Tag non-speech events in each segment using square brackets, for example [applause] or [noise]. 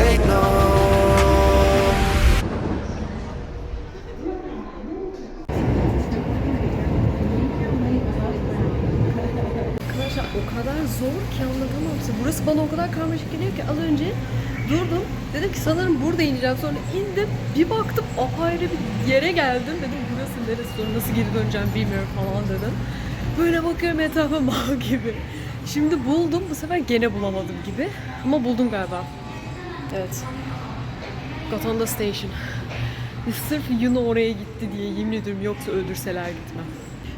say no. Arkadaşlar o kadar zor ki anlatamam size. Burası bana o kadar karmaşık geliyor ki az önce durdum. Dedim ki sanırım burada ineceğim. Sonra indim. Bir baktım apayrı bir yere geldim. Dedim burası neresi sonra nasıl geri döneceğim bilmiyorum falan dedim. Böyle bakıyorum etrafa [laughs] mal gibi. Şimdi buldum. Bu sefer gene bulamadım gibi. Ama buldum galiba. Evet. Gotonda Station. [laughs] Sırf Yuno oraya gitti diye yemin ediyorum yoksa öldürseler gitmem.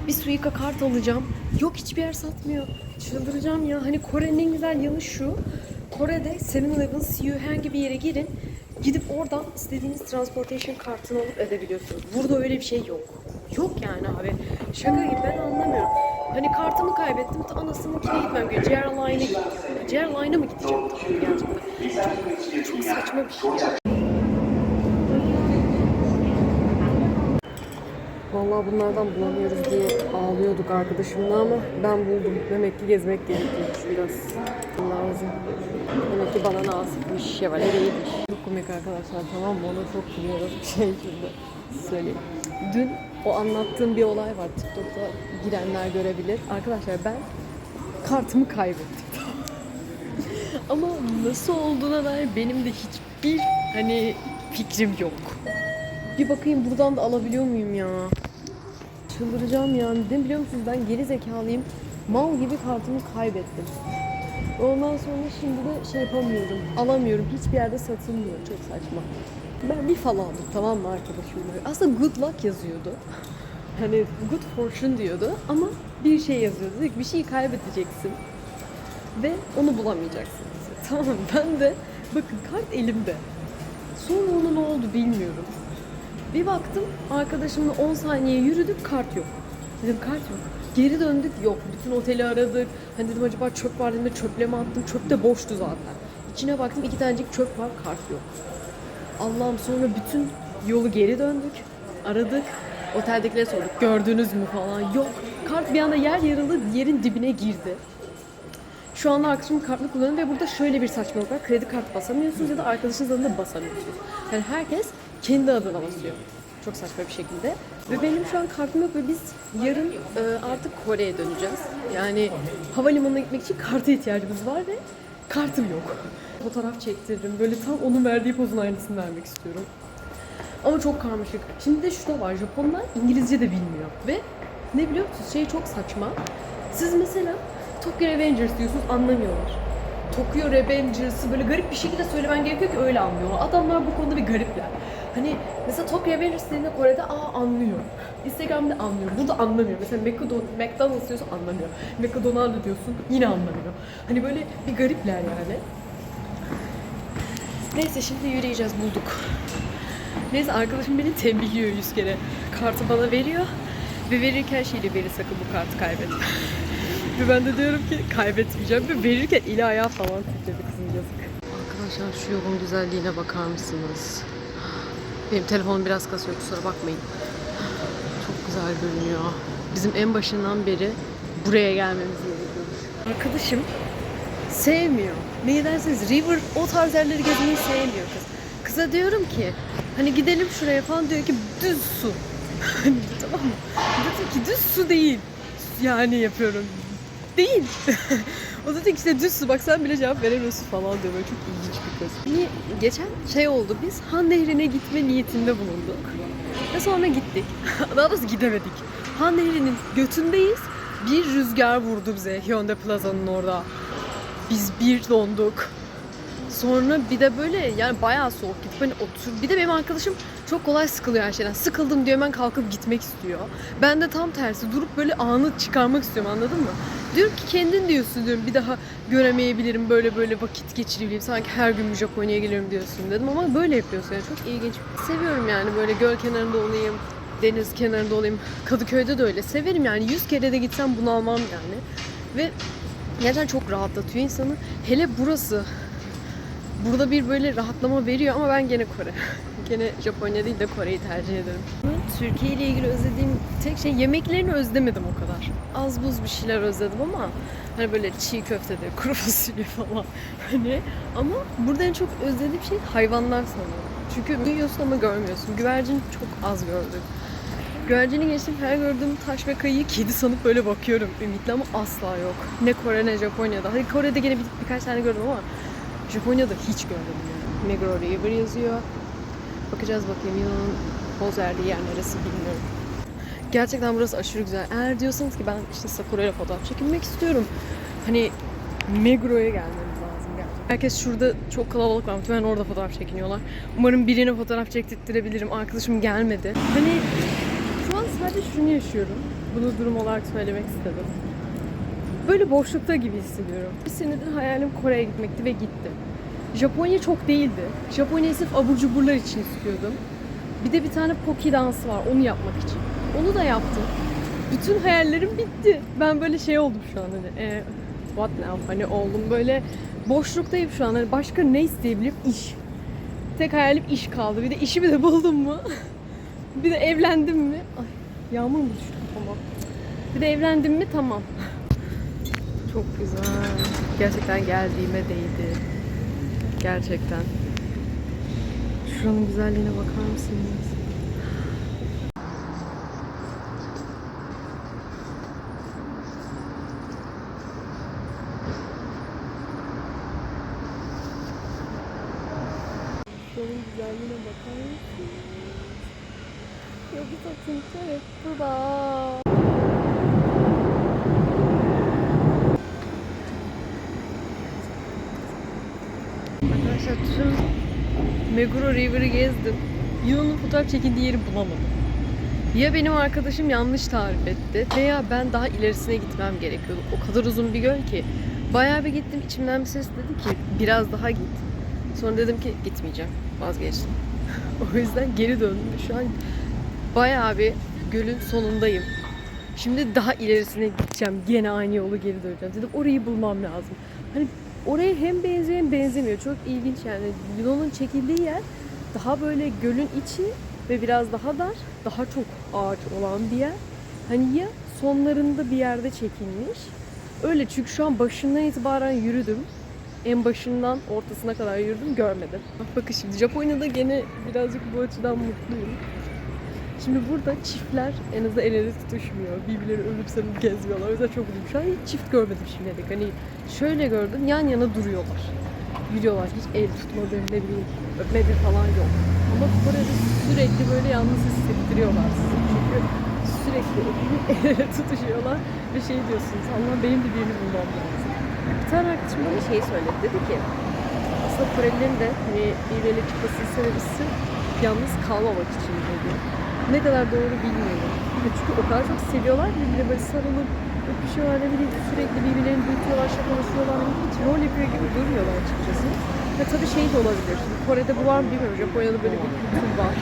Bir Suica kart alacağım. Yok hiçbir yer satmıyor. Çıldıracağım ya. Hani Kore'nin en güzel yanı şu. Kore'de 7-Eleven, CU herhangi bir yere girin. Gidip oradan istediğiniz transportation kartını alıp edebiliyorsunuz. Burada öyle bir şey yok. Yok yani abi. Şaka gibi ben anlamıyorum. Hani kartımı kaybettim. Ta anasınınkine gitmem gerekiyor. JR Line'a gideceğim. JR Line'a mı gideceğim? Gerçekten. Çok, saçma bir şey. Vallahi bunlardan bulamıyoruz diye ağlıyorduk arkadaşımla ama ben buldum. Demek ki gezmek gerekiyormuş biraz. Lazım. Demek ki bana nasipmiş. Şevale değilmiş. Çok komik arkadaşlar tamam mı? Ona çok gülüyorum. Şey şimdi söyleyeyim. Dün o anlattığım bir olay var. TikTok'ta girenler görebilir. Arkadaşlar ben kartımı kaybettim. [laughs] Ama nasıl olduğuna dair benim de hiçbir hani fikrim yok. Bir bakayım buradan da alabiliyor muyum ya? Çıldıracağım ya. Ne biliyor musunuz ben geri zekalıyım. Mal gibi kartımı kaybettim. Ondan sonra şimdi de şey yapamıyorum. Alamıyorum. Hiçbir yerde satılmıyor. Çok saçma. Ben bir fal aldım tamam mı arkadaşımla? Aslında good luck yazıyordu. Hani good fortune diyordu ama bir şey yazıyordu. Bir şeyi kaybedeceksin ve onu bulamayacaksın. [laughs] Tamam ben de bakın kart elimde. Sonra ona ne oldu bilmiyorum. Bir baktım arkadaşımla 10 saniye yürüdük kart yok. Dedim kart yok. Geri döndük yok. Bütün oteli aradık. Hani dedim acaba çöp var dedim de çöple mi attım? Çöp de boştu zaten. İçine baktım iki tanecik çöp var kart yok. Allah'ım sonra bütün yolu geri döndük. Aradık. Oteldekilere sorduk. Gördünüz mü falan. Yok. Kart bir anda yer yarıldı. Yerin dibine girdi. Şu anda arkadaşımın kartını kullanıyorum ve burada şöyle bir saçmalık var. Kredi kartı basamıyorsunuz ya da arkadaşınız adına basamıyorsunuz. Yani herkes kendi adına basıyor. Çok saçma bir şekilde. Ve benim şu an kartım yok ve biz yarın e, artık Kore'ye döneceğiz. Yani havalimanına gitmek için karta ihtiyacımız var ve kartım yok. Fotoğraf çektiririm. Böyle tam onun verdiği pozun aynısını vermek istiyorum. Ama çok karmaşık. Şimdi de şu da var. Japonlar İngilizce de bilmiyor. Ve ne biliyor musunuz? Şey çok saçma. Siz mesela Tokyo Revengers diyorsunuz anlamıyorlar. Tokyo Revengers'ı böyle garip bir şekilde söylemen gerekiyor ki öyle anlıyorlar. Adamlar bu konuda bir garipler. Hani mesela Tokyo Revengers dediğinde Kore'de aa anlıyor. Instagram'da anlıyor. Burada anlamıyor. Mesela McDonald's, diyorsun anlamıyor. McDonald's diyorsun yine anlamıyor. Hani böyle bir garipler yani. Neyse şimdi yürüyeceğiz bulduk. Neyse arkadaşım beni tembihliyor yüz kere. Kartı bana veriyor. Ve verirken şeyle veri sakın bu kartı kaybetme. Ve ben de diyorum ki kaybetmeyeceğim. Ve verirken eli ayağı falan titredi kızın yazık. Arkadaşlar şu yolun güzelliğine bakar mısınız? Benim telefonum biraz kasıyor kusura bakmayın. Çok güzel görünüyor. Bizim en başından beri buraya gelmemiz gerekiyormuş. Arkadaşım sevmiyor. Niye derseniz River o tarz yerleri gezmeyi sevmiyor kız. Kıza diyorum ki hani gidelim şuraya falan diyor ki düz su. [laughs] Tamam mı? Dedim ki düz su değil. Yani yapıyorum. Değil. [laughs] o ki işte düz su bak sen bile cevap veremiyorsun falan diyor. Böyle çok ilginç bir kız. Hani geçen şey oldu biz Han Nehri'ne gitme niyetinde bulunduk. Ve sonra gittik. [laughs] Daha doğrusu gidemedik. Han Nehri'nin götündeyiz. Bir rüzgar vurdu bize Hyundai Plaza'nın orada. Biz bir donduk. Sonra bir de böyle yani bayağı soğuk gidip hani otur. Bir de benim arkadaşım çok kolay sıkılıyor her şeyden. Sıkıldım diyor hemen kalkıp gitmek istiyor. Ben de tam tersi durup böyle anı çıkarmak istiyorum anladın mı? Diyorum ki kendin diyorsun diyorum bir daha göremeyebilirim böyle böyle vakit geçirebileyim. Sanki her gün Japonya'ya geliyorum diyorsun dedim ama böyle yapıyorsun yani çok ilginç. Seviyorum yani böyle göl kenarında olayım, deniz kenarında olayım. Kadıköy'de de öyle. Severim yani yüz kere de gitsem bunu almam yani. Ve gerçekten çok rahatlatıyor insanı. Hele burası Burada bir böyle rahatlama veriyor ama ben gene Kore. [laughs] gene Japonya değil de Kore'yi tercih ederim. Türkiye ile ilgili özlediğim tek şey yemeklerini özlemedim o kadar. Az buz bir şeyler özledim ama hani böyle çiğ köftedir, kuru [laughs] fasulye falan. Hani ama burada en çok özlediğim şey hayvanlar sanırım. Çünkü duyuyorsun ama görmüyorsun. Güvercin çok az gördüm. Güvercini geçtim her gördüğüm taş ve kayıyı kedi sanıp böyle bakıyorum ümitli ama asla yok. Ne Kore ne Japonya'da. Hadi Kore'de gene bir, birkaç tane gördüm ama Japonya'da hiç görmedim yani. Meguro River yazıyor. Bakacağız bakayım Yunan'ın poz verdiği yer neresi bilmiyorum. Gerçekten burası aşırı güzel. Eğer diyorsanız ki ben işte Sakura ile fotoğraf çekinmek istiyorum. Hani Megro'ya gelmemiz lazım gerçekten. Herkes şurada çok kalabalık var. Muhtemelen orada fotoğraf çekiniyorlar. Umarım birine fotoğraf çektirttirebilirim. Arkadaşım gelmedi. Hani şu an sadece şunu yaşıyorum. Bunu durum olarak söylemek istedim. Böyle boşlukta gibi hissediyorum. Bir senedir hayalim Kore'ye gitmekti ve gitti. Japonya çok değildi. Japonya'yı sırf abur cuburlar için istiyordum. Bir de bir tane poki dansı var onu yapmak için. Onu da yaptım. Bütün hayallerim bitti. Ben böyle şey oldum şu an hani e, what now hani oldum böyle boşluktayım şu an. Hani başka ne isteyebilirim? İş. Tek hayalim iş kaldı. Bir de işimi de buldum mu? [laughs] bir de evlendim mi? Ay yağmur mu düştü kafama? Bir de evlendim mi tamam. Çok güzel. Gerçekten geldiğime değdi. Gerçekten. Şuranın güzelliğine bakar mısınız? Şuranın güzelliğine bakar mısınız? 여기서 진짜 예쁘다. Arkadaşlar tüm Meguro River'ı gezdim. Yunan'ın fotoğraf çekildiği yeri bulamadım. Ya benim arkadaşım yanlış tarif etti veya ben daha ilerisine gitmem gerekiyordu. O kadar uzun bir göl ki. Bayağı bir gittim içimden bir ses dedi ki biraz daha git. Sonra dedim ki gitmeyeceğim. Vazgeçtim. [laughs] o yüzden geri döndüm. Şu an bayağı bir gölün sonundayım. Şimdi daha ilerisine gideceğim. Gene aynı yolu geri döneceğim. Dedim orayı bulmam lazım. Hani oraya hem benziyor hem benzemiyor. Çok ilginç yani. Yunan'ın çekildiği yer daha böyle gölün içi ve biraz daha dar, daha çok ağaç olan bir yer. Hani ya sonlarında bir yerde çekilmiş. Öyle çünkü şu an başından itibaren yürüdüm. En başından ortasına kadar yürüdüm görmedim. Bak bakın şimdi Japonya'da gene birazcık bu açıdan mutluyum. Şimdi burada çiftler en azından el ele tutuşmuyor. Birbirleri ölüp sarılıp gezmiyorlar. O yüzden çok mutluyum. Şu an hiç çift görmedim şimdiye Hani şöyle gördüm yan yana duruyorlar. Yürüyorlar. Hiç el tutmadır ne bileyim öpmedir falan yok. Ama Kore'de sürekli böyle yalnız hissettiriyorlar sizi. Çünkü sürekli el ele tutuşuyorlar ve şey diyorsunuz Allah benim de birini bulmam lazım. Bir tane arkadaşım bana şey söyledi. Dedi ki aslında Korelilerin de hani birbirleriyle çıkmasının sebebi sırf yalnız kalmamak için dedi. Ne kadar doğru bilmiyorum. Çünkü o kadar çok seviyorlar ki birbirine böyle sarılıp öpüşüyorlar ne bileyim sürekli birbirlerini dürtüyorlar, şakalaşıyorlar. Hani hiç rol yapıyor gibi durmuyorlar açıkçası. Ha tabii şey de olabilir. Şimdi Kore'de bu var mı bilmiyorum. Japonya'da böyle bir kültür var.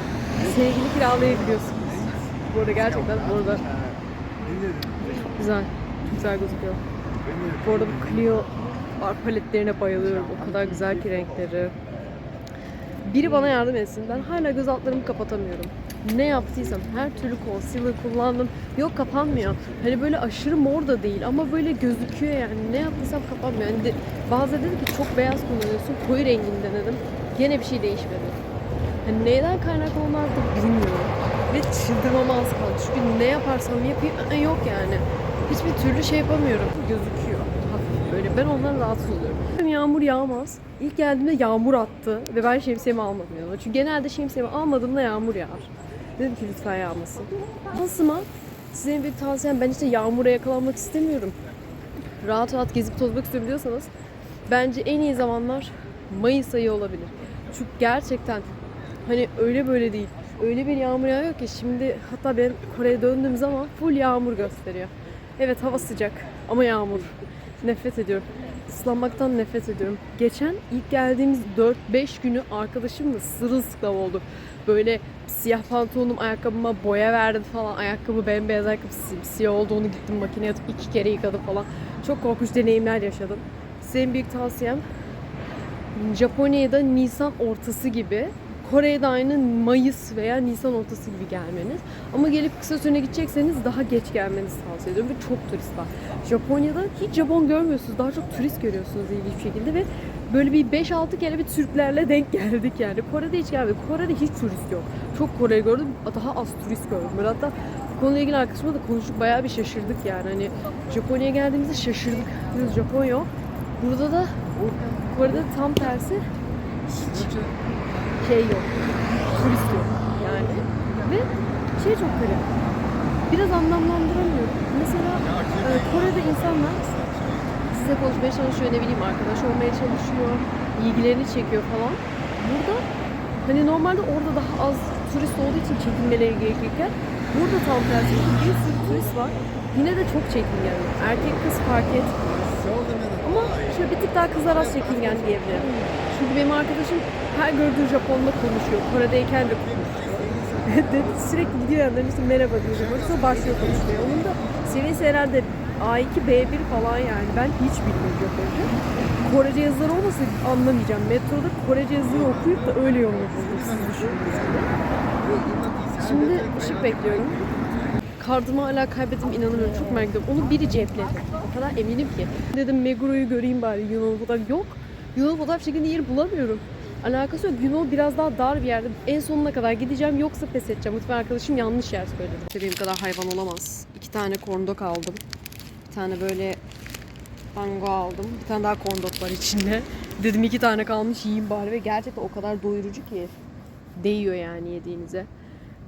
Sevgili kiralayabiliyorsunuz. Bu arada gerçekten bu arada güzel. Güzel gözüküyor. Bu arada bu Clio paletlerine bayılıyorum. O kadar güzel ki renkleri. Biri bana yardım etsin. Ben hala göz altlarımı kapatamıyorum. Ne yaptıysam her türlü concealer kullandım. Yok kapanmıyor. Hani böyle aşırı mor da değil ama böyle gözüküyor yani. Ne yaptıysam kapanmıyor. Hani de, bazı dedi ki çok beyaz kullanıyorsun. Koyu rengini denedim. Gene bir şey değişmedi. Hani neyden kaynaklı da bilmiyorum. Ve çıldırmama az kaldı. Çünkü ne yaparsam yapayım ı, yok yani. Hiçbir türlü şey yapamıyorum. Gözüküyor. Hafif böyle. Ben ondan rahatsız oluyorum. Yağmur yağmaz. İlk geldiğimde yağmur attı ve ben şemsiyemi almadım yanıma. Çünkü genelde şemsiyemi almadığımda yağmur yağar. Dedim ki lütfen yağmasın. Nasıl Size bir tavsiyem ben işte yağmura yakalanmak istemiyorum. Rahat rahat gezip tozmak istiyorum diyorsanız bence en iyi zamanlar Mayıs ayı olabilir. Çünkü gerçekten hani öyle böyle değil. Öyle bir yağmur yağıyor ki şimdi hatta ben Kore'ye döndüğüm zaman full yağmur gösteriyor. Evet hava sıcak ama yağmur. Nefret ediyorum. Islanmaktan nefret ediyorum. Geçen ilk geldiğimiz 4-5 günü arkadaşımla sırılsıklam oldu. Böyle siyah pantolonum ayakkabıma boya verdi falan. Ayakkabı bembeyaz ayakkabı siyah oldu. Onu gittim makineye atıp iki kere yıkadım falan. Çok korkunç deneyimler yaşadım. Size büyük tavsiyem Japonya'da Nisan ortası gibi Kore'ye de aynı Mayıs veya Nisan ortası gibi gelmeniz. Ama gelip kısa sürene gidecekseniz daha geç gelmenizi tavsiye ediyorum. Ve çok turist var. Japonya'da hiç Japon görmüyorsunuz. Daha çok turist görüyorsunuz ilginç bir şekilde ve böyle bir 5-6 kere bir Türklerle denk geldik yani. Kore'de hiç gelmedik. Kore'de hiç turist yok. Çok Kore gördüm. Daha az turist gördüm. Böyle hatta konuyla ilgili arkadaşımla da konuştuk. Bayağı bir şaşırdık yani. Hani Japonya'ya geldiğimizde şaşırdık. Biz Japon yok. Burada da Kore'de tam tersi hiç şey yok. Turist yok yani. Ve şey çok garip. Biraz anlamlandıramıyorum. Mesela e, Kore'de insanlar size konuşmaya çalışıyor, ne bileyim arkadaş olmaya çalışıyor, ilgilerini çekiyor falan. Burada hani normalde orada daha az turist olduğu için çekinmeleri gerekirken burada tam tersi bir sürü turist var. Yine de çok çekingen. Erkek kız fark etmiyor. Ama şöyle bir tık daha kızlar az çekingen diyebilirim. Çünkü benim arkadaşım her gördüğü Japonla konuşuyor. Kore'deyken de konuşuyor. [laughs] Sürekli gidiyor yanlarına işte merhaba diyor. Sonra başlıyor konuşmaya. Onun da seviyesi herhalde A2, B1 falan yani. Ben hiç bilmiyorum Japonca. Korece yazıları olmasa anlamayacağım. Metroda Korece yazıları okuyup da öyle yolunu. Şimdi ışık bekliyorum. Kartımı hala kaybettim inanamıyorum. Çok merak ediyorum. Onu biri cepledi. O kadar eminim ki. Dedim Meguro'yu göreyim bari Yunan fotoğraf. Yok. Yunan fotoğraf çekildiği yeri bulamıyorum. Alakası yok. Yunan biraz daha dar bir yerde. En sonuna kadar gideceğim yoksa pes edeceğim. Lütfen arkadaşım yanlış yer söyledi. İstediğim kadar hayvan olamaz. İki tane korndok aldım. Bir tane böyle bango aldım. Bir tane daha korndok var içinde. [laughs] Dedim iki tane kalmış yiyeyim bari ve gerçekten o kadar doyurucu ki. Değiyor yani yediğinize.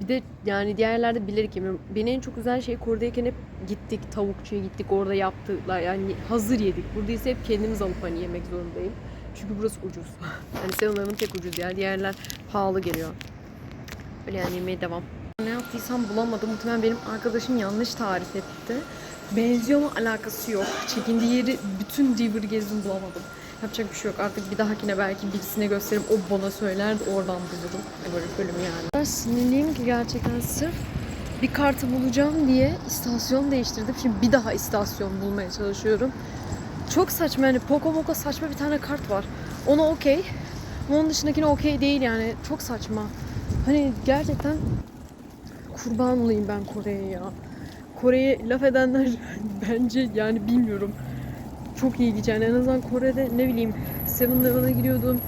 Bir de yani diğer yerlerde bilerek yemiyorum. Beni en çok güzel şey Kore'deyken hep gittik tavukçuya gittik orada yaptılar yani hazır yedik. Burada hep kendimiz alıp hani yemek zorundayım. Çünkü burası ucuz. [laughs] yani Hanım tek ucuz yani diğerler pahalı geliyor. Öyle yani yemeğe devam. Ne yaptıysam bulamadım. Muhtemelen benim arkadaşım yanlış tarif etti. Benziyor mu alakası yok. Çekindiği yeri bütün River gezdim bulamadım. Yapacak bir şey yok. Artık bir dahakine belki birisine gösterip o bana söyler oradan bulurum. Böyle bölüm yani. Ben sinirliyim ki gerçekten sırf bir kartı bulacağım diye istasyon değiştirdim. Şimdi bir daha istasyon bulmaya çalışıyorum. Çok saçma yani Poco Moco saçma bir tane kart var. Ona okey. Onun dışındakine okey değil yani. Çok saçma. Hani gerçekten kurban olayım ben Kore'ye ya. Kore'ye laf edenler [laughs] bence yani bilmiyorum. Çok ilginç yani en azından Kore'de ne bileyim 7-Eleven'a giriyordum.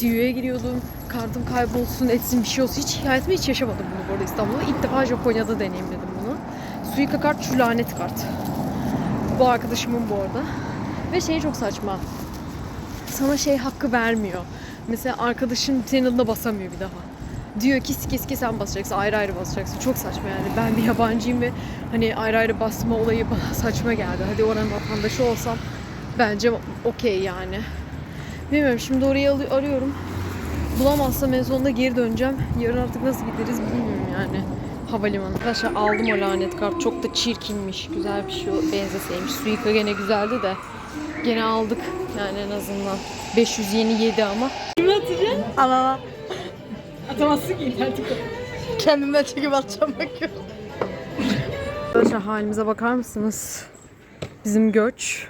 CU'ya giriyordum. Kartım kaybolsun etsin bir şey olsun. Hiç hayatımda hiç yaşamadım bunu bu arada İstanbul'da. İlk defa Japonya'da deneyimledim bunu. Suica kart şu lanet kart. Bu arkadaşımın bu arada. Ve şey çok saçma. Sana şey hakkı vermiyor. Mesela arkadaşın senin adına basamıyor bir daha. Diyor ki sike sike sen basacaksın, ayrı ayrı basacaksın. Çok saçma yani. Ben bir yabancıyım ve hani ayrı ayrı basma olayı bana [laughs] saçma geldi. Hadi oranın vatandaşı olsam bence okey yani. Bilmiyorum şimdi orayı arıyorum. Bulamazsam en sonunda geri döneceğim. Yarın artık nasıl gideriz bilmiyorum yani. Havalimanı. Arkadaşlar aldım o lanet kart. Çok da çirkinmiş. Güzel bir şey benzeseymiş. Suika gene güzeldi de. Gene aldık yani en azından. 500 yeni yedi ama. Kimi atacaksın? Anana. Atamazsın ki internet Kendimden çekip atacağım bakıyorum. Arkadaşlar halimize bakar mısınız? Bizim göç.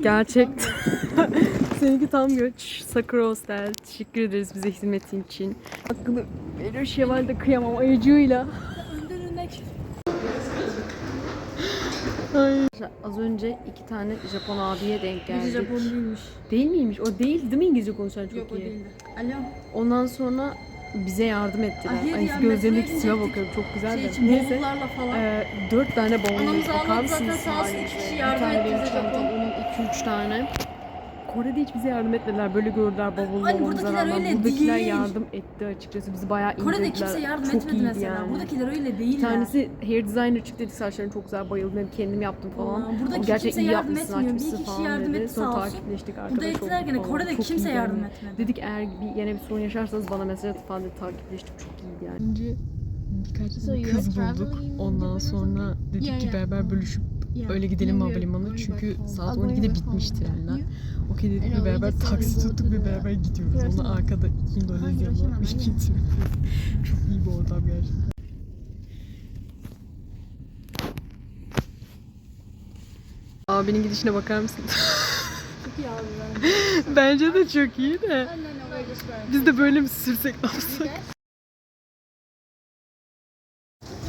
Gerçekten. [laughs] Seninki tam göç. Sakura Hostel. Teşekkür ederiz bize hizmetin için. Hakkını veriyor şevalde kıyamam ayıcığıyla. Ay. Az önce iki tane Japon abiye denk geldik. Japon değilmiş. Değil miymiş? O değil değil mi İngilizce konuşan çok Yok o iyi? değildi. Alo. Ondan sonra bize yardım ettiler. Hayır Ay, ya, gözlerindeki gidecektik. bakıyorum çok güzel Şey için Neyse. falan. Ee, dört tane bavul Anamız bakar ağladı mısınız? zaten, sağ olsun iki kişi yardım etti bize Japon. onun iki üç tane. Kore'de hiç bize yardım etmediler. Böyle gördüler bavul Hani buradakiler rağmen. öyle Buradakiler değil. yardım etti açıkçası. Bizi bayağı indirdiler. Kore'de kimse yardım çok etmedi iyiydi mesela. Yani. Buradakiler öyle değil bir tanesi hair designer çıktı dedi saçların çok güzel bayıldım hem kendim yaptım falan. Aa, buradaki gerçekten kimse iyi yardım yapmışsın etmiyor. Bir iki kişi falan yardım dedi. etti, Sonra sağ olsun. takipleştik arkadaş Burada ettiler gene. falan. Kore'de Çok kimse iyiydi yardım yani. etmedi. Dedik eğer bir, yine bir sorun yaşarsanız bana mesaj atın falan dedi takipleştik çok iyiydi yani. Önce birkaç So kız bulduk. traveling Ondan or sonra dedik ki yeah. beraber bölüşüp Yeah. Öyle gidelim havalimanına çünkü saat I'm going 12'de back bitmiş trenler. Okey dedik ve beraber taksi tuttuk ve beraber gidiyoruz. Onunla arkada iki Endonezyalı varmış mı? gidiyoruz. Çok iyi bir ortam gerçekten. Abinin gidişine bakar mısın? [laughs] iyi abi bence. Bence de çok iyi de. Biz de böyle mi sürsek ne yapsak?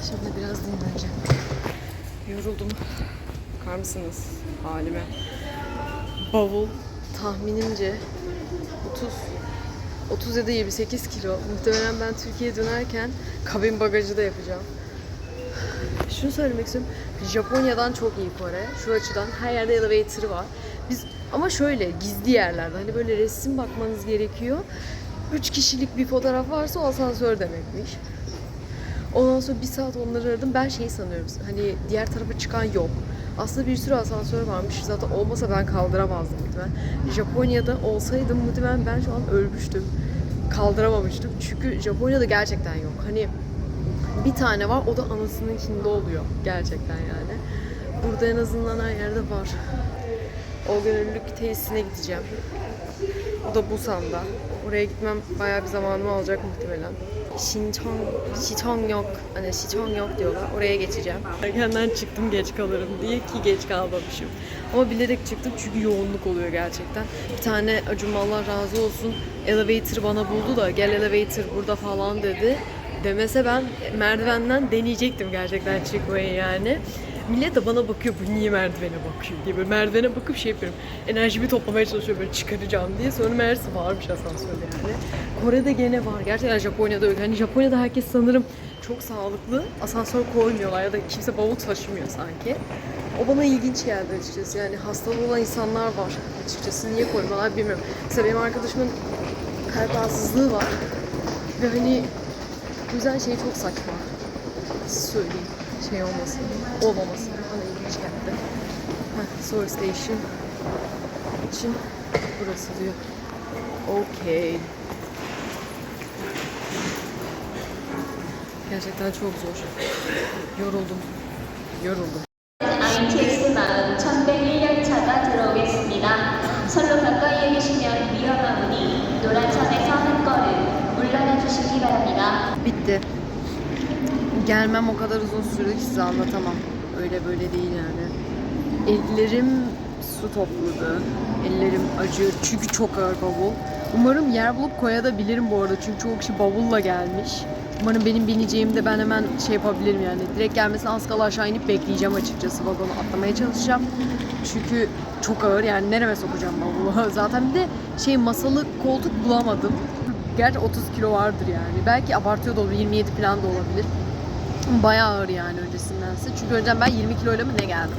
Şimdi biraz dinleneceğim. Yoruldum. Bakar mısınız halime? Bavul tahminimce 30 30 ya da 28 kilo. Muhtemelen ben Türkiye'ye dönerken kabin bagajı da yapacağım. Şunu söylemek istiyorum. Japonya'dan çok iyi Kore. Şu açıdan her yerde elevator var. Biz ama şöyle gizli yerlerde hani böyle resim bakmanız gerekiyor. 3 kişilik bir fotoğraf varsa o asansör demekmiş. Ondan sonra bir saat onları aradım. Ben şeyi sanıyorum. Hani diğer tarafa çıkan yok. Aslında bir sürü asansör varmış. Zaten olmasa ben kaldıramazdım muhtemelen. Japonya'da olsaydım muhtemelen ben şu an ölmüştüm. Kaldıramamıştım. Çünkü Japonya'da gerçekten yok. Hani bir tane var o da anasının içinde oluyor. Gerçekten yani. Burada en azından her yerde var. O gönüllülük tesisine gideceğim. O da Busan'da. Oraya gitmem bayağı bir zamanımı alacak muhtemelen. Şinchon, Şichongyok, hani Şichongyok diyorlar. Oraya geçeceğim. Erkenden çıktım geç kalırım diye ki geç kalmamışım. Ama bilerek çıktım çünkü yoğunluk oluyor gerçekten. Bir tane Acun Allah razı olsun elevator bana buldu da gel elevator burada falan dedi. Demese ben merdivenden deneyecektim gerçekten çıkmayı yani. Millet de bana bakıyor bu niye merdivene bakıyor diye böyle merdivene bakıp şey yapıyorum. Enerjimi toplamaya çalışıyorum böyle çıkaracağım diye. Sonra meğerse varmış asansör yani. Kore'de gene var. Gerçekten Japonya'da öyle. Hani Japonya'da herkes sanırım çok sağlıklı. Asansör koymuyorlar ya da kimse bavul taşımıyor sanki. O bana ilginç geldi açıkçası. Yani hastalığı olan insanlar var açıkçası. Niye koymuyorlar bilmiyorum. Mesela benim arkadaşımın kalp rahatsızlığı var. Ve hani bu yüzden şey çok saçma. Söyleyin Şey olmasın. Olmaması. Bana ilginç geldi. Heh, Seoul Station için burası diyor. Okey. Gerçekten çok zor. Yoruldum. Yoruldum. ITX 마을 1101열차가 들어오겠습니다. 선로 가까이에 계시면 위험하오니 노란 선에서 한 걸음 물러나 주시기 바랍니다. Bitti. Gelmem o kadar uzun sürdü ki size anlatamam. Öyle böyle değil yani. Ellerim su topladı. Ellerim acıyor çünkü çok ağır bavul. Umarım yer bulup koyabilirim bu arada çünkü çoğu kişi bavulla gelmiş. Umarım benim bineceğimde ben hemen şey yapabilirim yani. Direkt gelmesine az kala aşağı inip bekleyeceğim açıkçası. Vagonu atlamaya çalışacağım. Çünkü çok ağır yani nereme sokacağım bavulu. [laughs] Zaten bir de şey masalı koltuk bulamadım. Gerçi 30 kilo vardır yani. Belki abartıyor da olabilir. 27 falan da olabilir. Bayağı ağır yani öncesindense. Çünkü önceden ben 20 kiloyla mı ne geldim.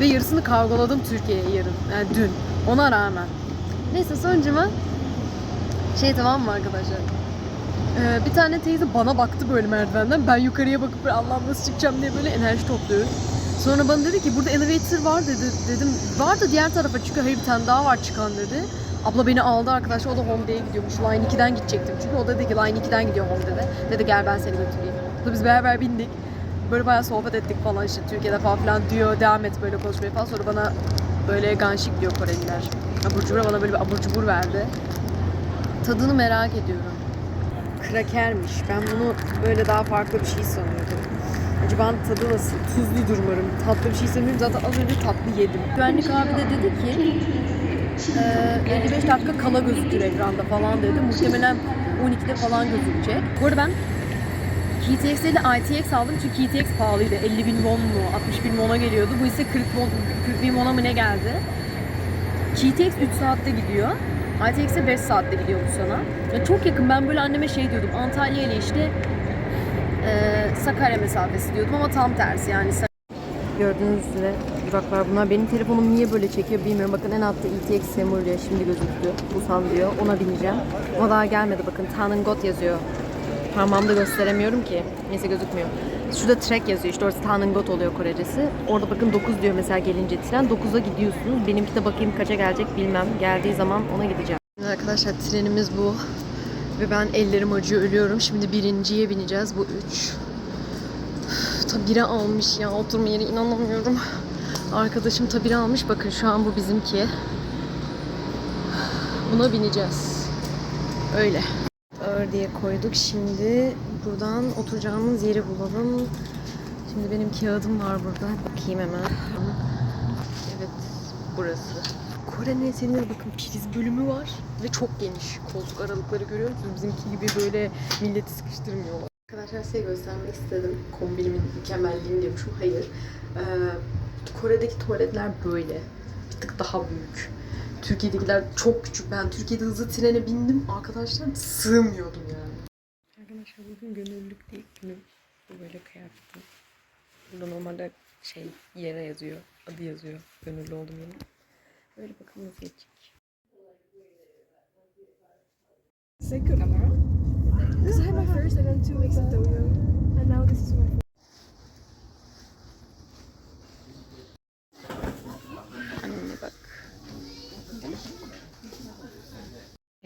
Ve yarısını kargoladım Türkiye'ye yarın. Yani dün. Ona rağmen. Neyse sonucuma şey tamam mı arkadaşlar? Ee, bir tane teyze bana baktı böyle merdivenden. Ben yukarıya bakıp böyle Allah'ım nasıl çıkacağım diye böyle enerji topluyorum. Sonra bana dedi ki burada elevator var dedi. Dedim var da diğer tarafa çünkü hayır bir tane daha var çıkan dedi. Abla beni aldı arkadaşlar o da Hongdae'ye gidiyormuş. Line 2'den gidecektim çünkü o da dedi ki Line 2'den gidiyor Hongdae'de. Dedi gel ben seni götüreyim. Sonra biz beraber bindik. Böyle bayağı sohbet ettik falan işte Türkiye'de falan filan diyor devam et böyle konuşmaya falan. Sonra bana böyle ganşik diyor Koreliler. Abur cubur bana böyle bir abur cubur verdi. Tadını merak ediyorum. Krakermiş. Ben bunu böyle daha farklı bir şey sanıyordum. Acaba tadı nasıl? Tuzludur umarım. Tatlı bir şey sanıyorum. Zaten az önce tatlı yedim. Güvenlik abi de dedi ki eee, 55 dakika kala gözükür ekranda falan dedi. Muhtemelen 12'de falan gözükecek. Bu arada ben KTX ile ITX aldım çünkü KTX pahalıydı. 50 bin won mu 60 bin won'a geliyordu. Bu ise 40, won, 40 bin won'a mı ne geldi? KTX 3 saatte gidiyor. ITX de 5 saatte gidiyor bu sana. Ya çok yakın. Ben böyle anneme şey diyordum. Antalya ile işte eee Sakarya mesafesi diyordum ama tam tersi yani. Gördüğünüz üzere duraklar bunlar. Benim telefonum niye böyle çekiyor bilmiyorum. Bakın en altta ETX Semur diye şimdi gözüktü. Busan diyor. Ona bineceğim. Ama daha gelmedi. Bakın Tanengot yazıyor. Parmağımda gösteremiyorum ki. Neyse gözükmüyor. Şurada trek yazıyor işte orası Tanengot oluyor Korecesi. Orada bakın 9 diyor mesela gelince tren. 9'a gidiyorsunuz. Benimki de bakayım kaça gelecek bilmem. Geldiği zaman ona gideceğim. Arkadaşlar trenimiz bu. Ve ben ellerim acıyor ölüyorum. Şimdi birinciye bineceğiz. Bu 3. Tabi biri almış ya oturma yeri inanamıyorum. Arkadaşım tabi almış. Bakın şu an bu bizimki. Buna bineceğiz. Öyle. Ağır diye koyduk. Şimdi buradan oturacağımız yeri bulalım. Şimdi benim kağıdım var burada. Bakayım hemen. Evet, burası. Kore'nin eserinde bakın priz bölümü var ve çok geniş. Koltuk aralıkları görüyor musunuz? Bizimki gibi böyle milleti sıkıştırmıyorlar. Arkadaşlar size göstermek istedim. Kombinimin mükemmelliğini diyormuşum. Hayır. Ee, Kore'deki tuvaletler böyle. Bir tık daha büyük. Türkiye'dekiler çok küçük. Ben Türkiye'de hızlı trene bindim. Arkadaşlar sığmıyordum yani. Arkadaşlar bugün gönüllülük değil günüm. Bu böyle kıyafetim. Burada normalde şey yere yazıyor. Adı yazıyor. Gönüllü oldum yine. Böyle bakalım nasıl geçecek. Second. This is my first and then two weeks at Doyo. And now this is my Anneme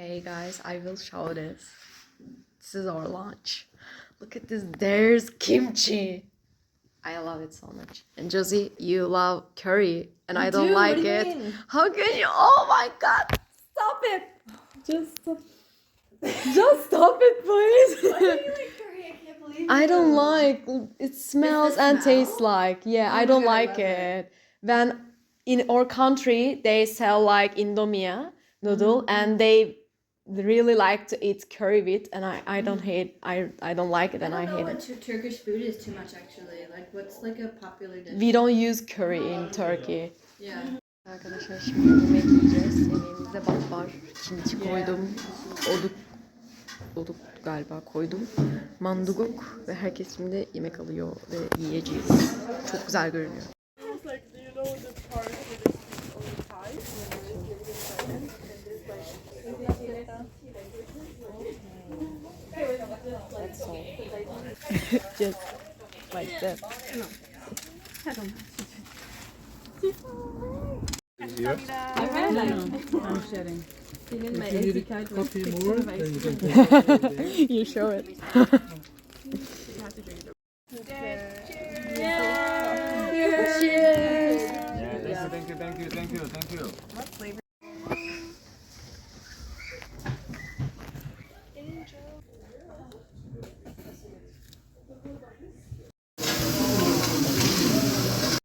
Hey guys, I will show this. This is our lunch. Look at this. There's kimchi. I love it so much. And Josie, you love curry, and I, don't do, what like do you it. mean? How can you? Oh my god! Stop it! Just stop. Just stop it, please. [laughs] I don't like curry. I can't believe I don't like. It smells and tastes like. Yeah, oh I don't God, I like love it. When in our country they sell like Indomie noodle mm-hmm. and they really like to eat curry with, and I I don't hate. I I don't like it and I, I don't know hate what it. Tur- Turkish food is too much actually. Like what's like a popular dish? We don't use curry in Turkey. yeah. Arkadaşlar şimdi yemek yiyeceğiz. Yemeğimizde bak var. Kimchi koydum. Oduk oduk galiba koydum. Manduguk ve herkes şimdi yemek alıyor ve yiyeceğiz. Çok güzel görünüyor. That's all. [laughs] Just like that. Yeah. I no, no. I'm sharing. You show it. [laughs]